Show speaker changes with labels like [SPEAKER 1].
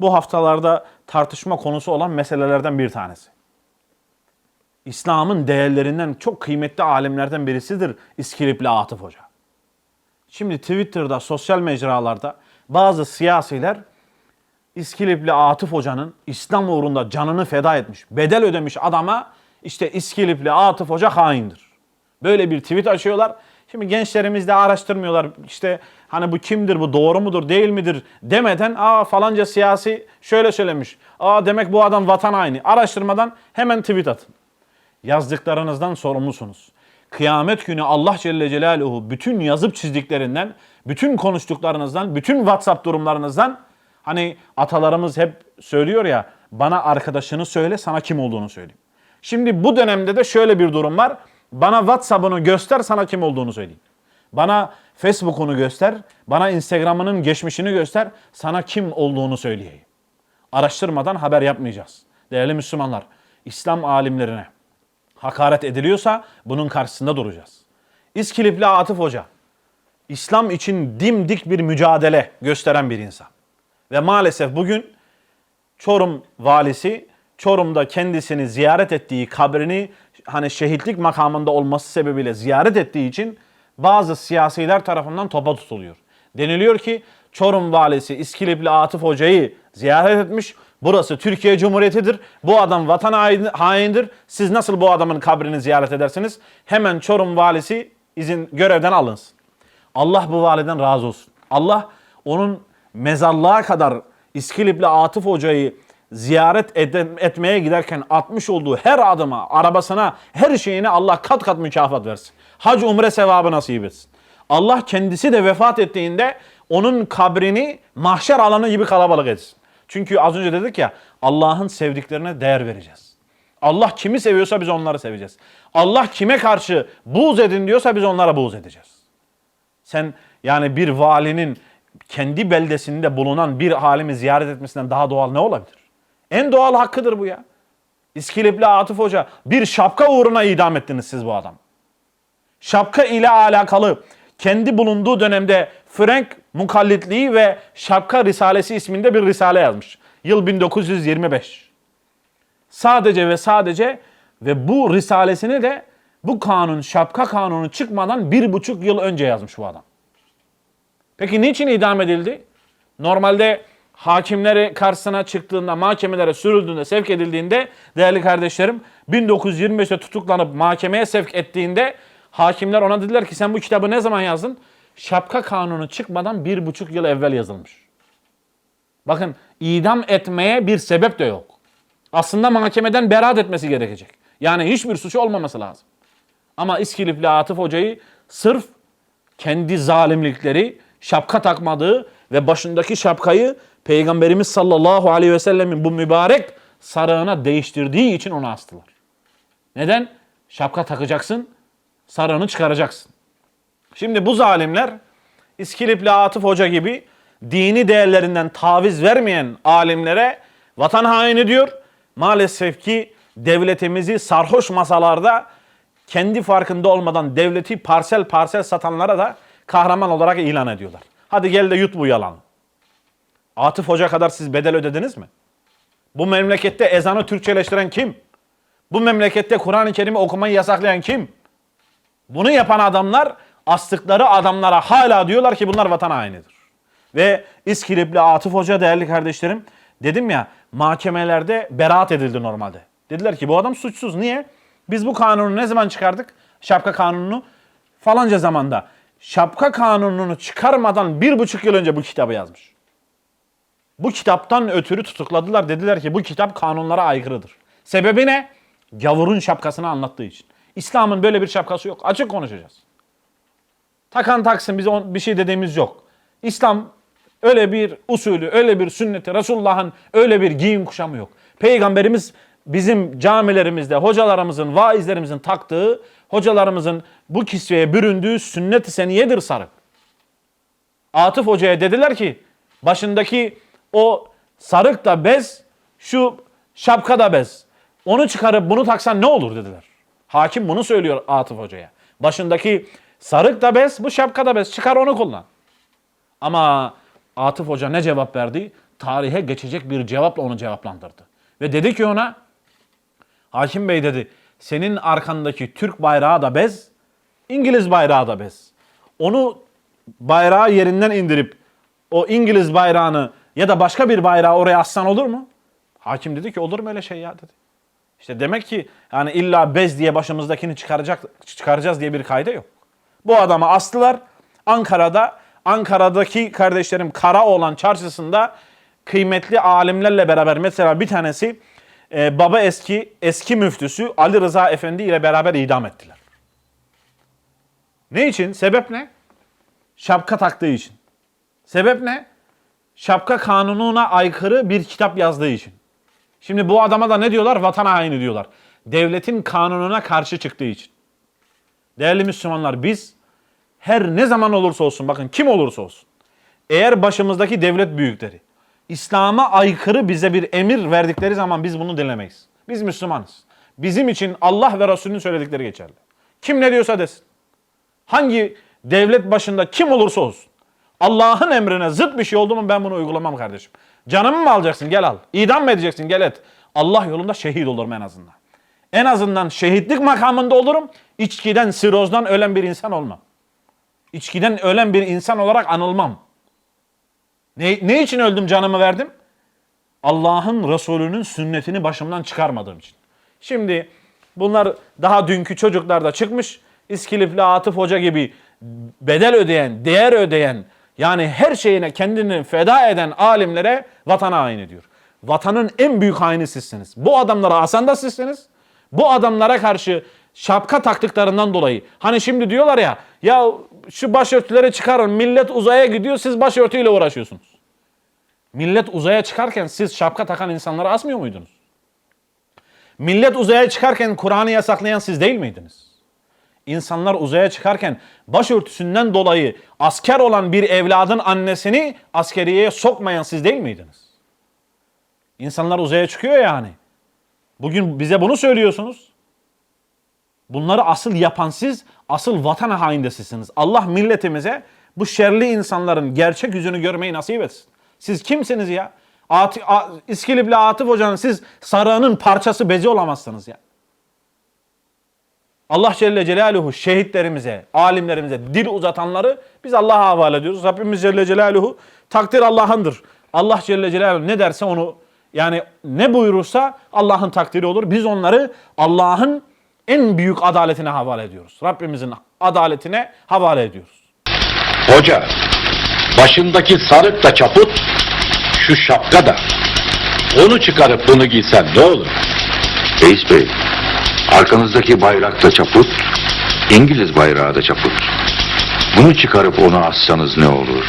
[SPEAKER 1] bu haftalarda tartışma konusu olan meselelerden bir tanesi. İslam'ın değerlerinden çok kıymetli alimlerden birisidir İskilipli Atıf Hoca. Şimdi Twitter'da, sosyal mecralarda bazı siyasiler İskilipli Atıf Hoca'nın İslam uğrunda canını feda etmiş, bedel ödemiş adama işte İskilipli Atıf Hoca haindir. Böyle bir tweet açıyorlar. Şimdi gençlerimiz de araştırmıyorlar. İşte hani bu kimdir, bu doğru mudur, değil midir demeden aa falanca siyasi şöyle söylemiş. Aa demek bu adam vatan haini. Araştırmadan hemen tweet atın. Yazdıklarınızdan sorumlusunuz. Kıyamet günü Allah Celle Celaluhu bütün yazıp çizdiklerinden, bütün konuştuklarınızdan, bütün WhatsApp durumlarınızdan hani atalarımız hep söylüyor ya bana arkadaşını söyle sana kim olduğunu söyleyeyim. Şimdi bu dönemde de şöyle bir durum var. Bana WhatsApp'ını göster sana kim olduğunu söyleyeyim. Bana Facebook'unu göster, bana Instagram'ının geçmişini göster, sana kim olduğunu söyleyeyim. Araştırmadan haber yapmayacağız. Değerli Müslümanlar, İslam alimlerine hakaret ediliyorsa bunun karşısında duracağız. İskilipli Atıf Hoca, İslam için dimdik bir mücadele gösteren bir insan. Ve maalesef bugün Çorum valisi Çorum'da kendisini ziyaret ettiği kabrini hani şehitlik makamında olması sebebiyle ziyaret ettiği için bazı siyasiler tarafından topa tutuluyor. Deniliyor ki Çorum valisi İskilipli Atıf Hoca'yı ziyaret etmiş. Burası Türkiye Cumhuriyeti'dir. Bu adam vatan haindir. Siz nasıl bu adamın kabrini ziyaret edersiniz? Hemen Çorum valisi izin görevden alınsın. Allah bu validen razı olsun. Allah onun mezarlığa kadar İskilipli Atıf Hoca'yı ziyaret ede- etmeye giderken atmış olduğu her adıma, arabasına, her şeyine Allah kat kat mükafat versin. Hac umre sevabı nasip etsin. Allah kendisi de vefat ettiğinde onun kabrini mahşer alanı gibi kalabalık etsin. Çünkü az önce dedik ya Allah'ın sevdiklerine değer vereceğiz. Allah kimi seviyorsa biz onları seveceğiz. Allah kime karşı buğz edin diyorsa biz onlara buğz edeceğiz. Sen yani bir valinin kendi beldesinde bulunan bir alimi ziyaret etmesinden daha doğal ne olabilir? En doğal hakkıdır bu ya. İskilipli Atıf Hoca bir şapka uğruna idam ettiniz siz bu adam. Şapka ile alakalı kendi bulunduğu dönemde Frank Mukallitliği ve Şapka Risalesi isminde bir risale yazmış. Yıl 1925. Sadece ve sadece ve bu risalesini de bu kanun, şapka kanunu çıkmadan bir buçuk yıl önce yazmış bu adam. Peki niçin idam edildi? Normalde hakimleri karşısına çıktığında, mahkemelere sürüldüğünde, sevk edildiğinde değerli kardeşlerim 1925'te tutuklanıp mahkemeye sevk ettiğinde hakimler ona dediler ki sen bu kitabı ne zaman yazdın? Şapka kanunu çıkmadan bir buçuk yıl evvel yazılmış. Bakın idam etmeye bir sebep de yok. Aslında mahkemeden beraat etmesi gerekecek. Yani hiçbir suçu olmaması lazım. Ama İskilipli Atıf Hoca'yı sırf kendi zalimlikleri, şapka takmadığı ve başındaki şapkayı Peygamberimiz sallallahu aleyhi ve sellemin bu mübarek sarığına değiştirdiği için onu astılar. Neden? Şapka takacaksın, sarığını çıkaracaksın. Şimdi bu zalimler İskilipli Atıf Hoca gibi dini değerlerinden taviz vermeyen alimlere vatan haini diyor. Maalesef ki devletimizi sarhoş masalarda kendi farkında olmadan devleti parsel parsel satanlara da kahraman olarak ilan ediyorlar. Hadi gel de yut bu yalanı. Atıf Hoca kadar siz bedel ödediniz mi? Bu memlekette ezanı Türkçeleştiren kim? Bu memlekette Kur'an-ı Kerim'i okumayı yasaklayan kim? Bunu yapan adamlar astıkları adamlara hala diyorlar ki bunlar vatan hainidir. Ve İskilipli Atıf Hoca değerli kardeşlerim dedim ya mahkemelerde beraat edildi normalde. Dediler ki bu adam suçsuz. Niye? Biz bu kanunu ne zaman çıkardık? Şapka kanununu falanca zamanda. Şapka kanununu çıkarmadan bir buçuk yıl önce bu kitabı yazmış. Bu kitaptan ötürü tutukladılar. Dediler ki bu kitap kanunlara aykırıdır. Sebebi ne? Gavurun şapkasını anlattığı için. İslam'ın böyle bir şapkası yok. Açık konuşacağız. Takan taksın bize on- bir şey dediğimiz yok. İslam öyle bir usulü, öyle bir sünneti, Resulullah'ın öyle bir giyim kuşamı yok. Peygamberimiz bizim camilerimizde hocalarımızın, vaizlerimizin taktığı, hocalarımızın bu kisveye büründüğü sünnet-i seniyedir sarık. Atıf Hoca'ya dediler ki başındaki o sarık da bez, şu şapka da bez. Onu çıkarıp bunu taksan ne olur dediler. Hakim bunu söylüyor Atıf Hoca'ya. Başındaki sarık da bez, bu şapka da bez. Çıkar onu kullan. Ama Atıf Hoca ne cevap verdi? tarihe geçecek bir cevapla onu cevaplandırdı. Ve dedi ki ona Hakim Bey dedi senin arkandaki Türk bayrağı da bez, İngiliz bayrağı da bez. Onu bayrağı yerinden indirip o İngiliz bayrağını ya da başka bir bayrağı oraya assan olur mu? Hakim dedi ki olur mu öyle şey ya dedi. İşte demek ki yani illa bez diye başımızdakini çıkaracak çıkaracağız diye bir kayda yok. Bu adamı astılar Ankara'da Ankara'daki kardeşlerim Karaoğlan çarşısında kıymetli alimlerle beraber mesela bir tanesi e, baba eski eski müftüsü Ali Rıza Efendi ile beraber idam ettiler. Ne için? Sebep ne? Şapka taktığı için. Sebep ne? Şapka kanununa aykırı bir kitap yazdığı için. Şimdi bu adama da ne diyorlar? Vatan haini diyorlar. Devletin kanununa karşı çıktığı için. Değerli Müslümanlar biz her ne zaman olursa olsun bakın kim olursa olsun. Eğer başımızdaki devlet büyükleri İslam'a aykırı bize bir emir verdikleri zaman biz bunu dinlemeyiz. Biz Müslümanız. Bizim için Allah ve Resulünün söyledikleri geçerli. Kim ne diyorsa desin. Hangi devlet başında kim olursa olsun. Allah'ın emrine zıt bir şey oldu mu ben bunu uygulamam kardeşim. Canımı mı alacaksın gel al. İdam mı edeceksin gel et. Allah yolunda şehit olurum en azından. En azından şehitlik makamında olurum. İçkiden, sirozdan ölen bir insan olmam. İçkiden ölen bir insan olarak anılmam. Ne, ne için öldüm canımı verdim? Allah'ın Resulü'nün sünnetini başımdan çıkarmadığım için. Şimdi bunlar daha dünkü çocuklar da çıkmış. İskilipli Atıf Hoca gibi bedel ödeyen, değer ödeyen yani her şeyine kendini feda eden alimlere vatana hain ediyor. Vatanın en büyük haini sizsiniz. Bu adamlara asan sizsiniz. Bu adamlara karşı şapka taktıklarından dolayı. Hani şimdi diyorlar ya ya şu başörtüleri çıkarın millet uzaya gidiyor siz başörtüyle uğraşıyorsunuz. Millet uzaya çıkarken siz şapka takan insanları asmıyor muydunuz? Millet uzaya çıkarken Kur'an'ı yasaklayan siz değil miydiniz? İnsanlar uzaya çıkarken başörtüsünden dolayı asker olan bir evladın annesini askeriyeye sokmayan siz değil miydiniz? İnsanlar uzaya çıkıyor yani. Bugün bize bunu söylüyorsunuz. Bunları asıl yapan siz, asıl vatan haini sizsiniz. Allah milletimize bu şerli insanların gerçek yüzünü görmeyi nasip etsin. Siz kimsiniz ya? Ati, A, İskilipli Atıf Hoca'nın siz sarığının parçası bezi olamazsınız ya. Allah Celle Celaluhu şehitlerimize, alimlerimize dil uzatanları biz Allah'a havale ediyoruz. Rabbimiz Celle Celaluhu takdir Allah'ındır. Allah Celle Celaluhu ne derse onu yani ne buyurursa Allah'ın takdiri olur. Biz onları Allah'ın en büyük adaletine havale ediyoruz. Rabbimizin adaletine havale ediyoruz.
[SPEAKER 2] Hoca, başındaki sarık da çaput, şu şapka da. Onu çıkarıp bunu giysen ne olur?
[SPEAKER 3] Reis Bey, arkanızdaki bayrak da çaput, İngiliz bayrağı da çaput. Bunu çıkarıp onu assanız ne olur?